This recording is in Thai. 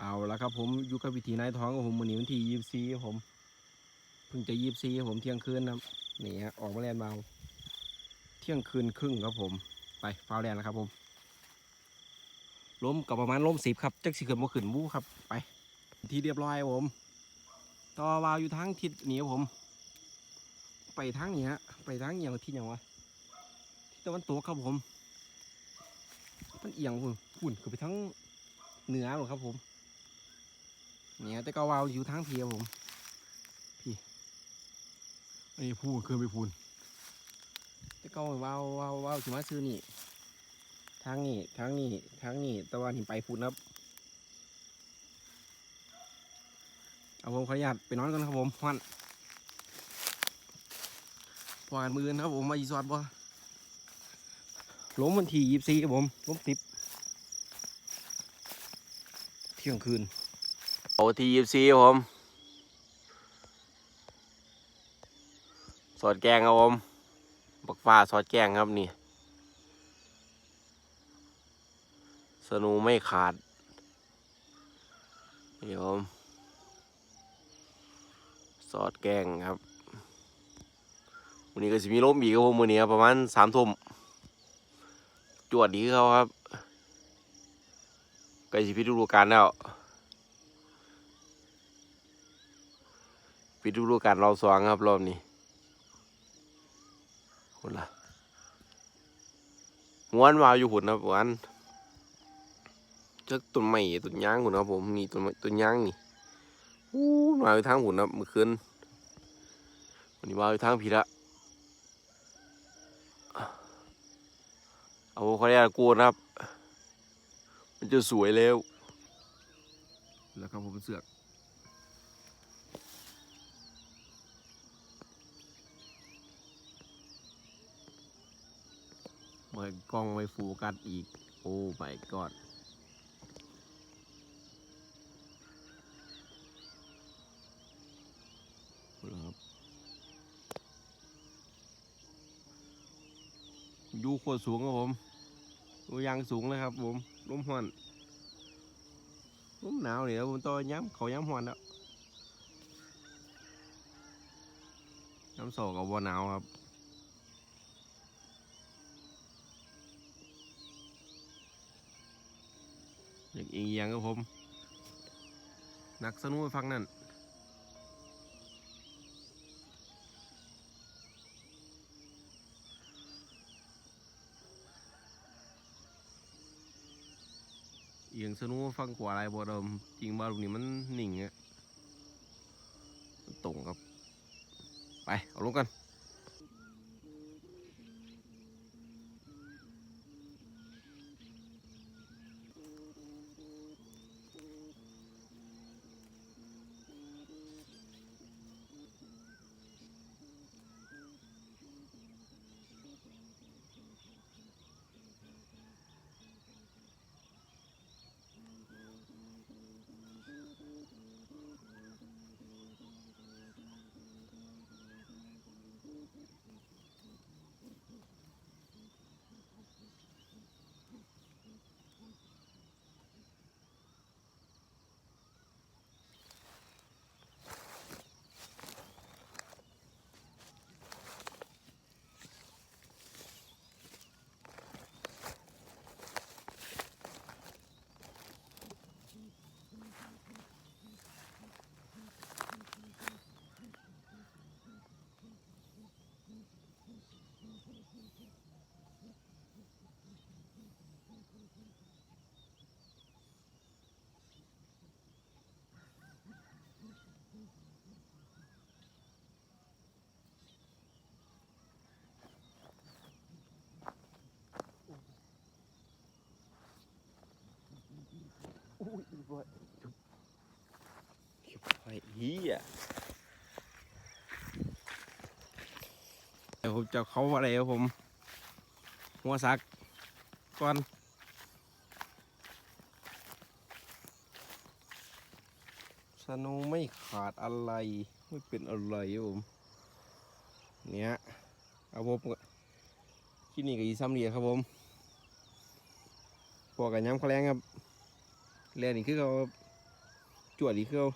เอาละครับผมอยู่กับวิธีนายท้องของผมวันนี้วันที่ยี่สี่ครับผมเพิ่งจะยี่สี่ครับผมเที่ยงคืนนะนี่ฮะออกมาแลนเบาเที่ยงคืนครึ่งครับผมไปฟาวแลนแล้วครับผมล้มกับประมาณล้มสิบครับจักสิขึ้นบ่ขึ้นบู้ครับไป ที่เรียบร้อยผม ต่อวาวอยู่ทางทิศนี้ผม ไปทางนี้ฮะไปทางอหย่างทิศอย่างวะทิศตะวันตกครับผมมันเอียงพุ่นพุ่นคือไปทางเหนือหรอครับผม เนี่ยแต่ก็วาวอยู่ทางเพียผม พี่อันนี้พูดเคยไปพูนแต่ก็วาววาววาวสิมาซื้อนี่ทางนี้ทางนี้ทางนี้แตะวันหินไปพูนครับ เอาผมขออนุญาตไปนอนกันครับผมฮวันพอกันมือนะครับผมมาอีสอดบ่ล้มวันที่ยี่สี่ครับผมล้มสิบเที่ยงคืน โอทียี่สี่ครับผม สอดแกงครับผม บักฟ้าสอดแกงครับนี่ สนูไม่ขาด นี่ครับผมสอดแกงครับวันนี้ก็สิมีลมอีกครับผมวันนี้ประมาณสามทุ่มจวดดีเขาครับใกล้สิพิดฤดูกาลแล้ว ปิดฤดูกาลรอบสองครับรอบนี้คนละม้วนวาวอยู่หุ่นครับหวนจ้าต้นไม้ต้นยางหุ่นครับผมนี่ต้นต้นยางนี่อู้วาวอยู่ทางหุ่นครับเมื่อคืนวันนี้วาวอยู่ทางผีละเอาขออนุญาตกวนครับ มันจะสวยแล้วแล้วครับผมเสือก เปิดกล้องไว้โฟูกัสอีก โอ้ my god ครับยูโคตรสูงครับผมดูยางสูงเลยครับผมร่มหอนร่มหนาวเนี่ยผมตัวย้ำเขาย้ำหอนแล้วย้ำโศกกับวัหนาวครับ อย่างเอียงครับผมนักสนุกฟังนั่นเอียงสนุกฟังกว่าอะไรบ่เดิมจริงบ้าลูกนี้มันหนิ่งอะตรงครับ ไป เอาลงกัน เหี้ยเดี๋ยวผมจะเขาอะไรครับผม หัวซักก่อนสนุไม่ขาดอะไร ไม่เป็นอะไรครับผม เนี่ยเอาผมที่นี่ก็อีซ้ำเดียครับผมพวกกันย้ำเขาแรงครับเรียนนี่คือเขาจวดอีกคือเอา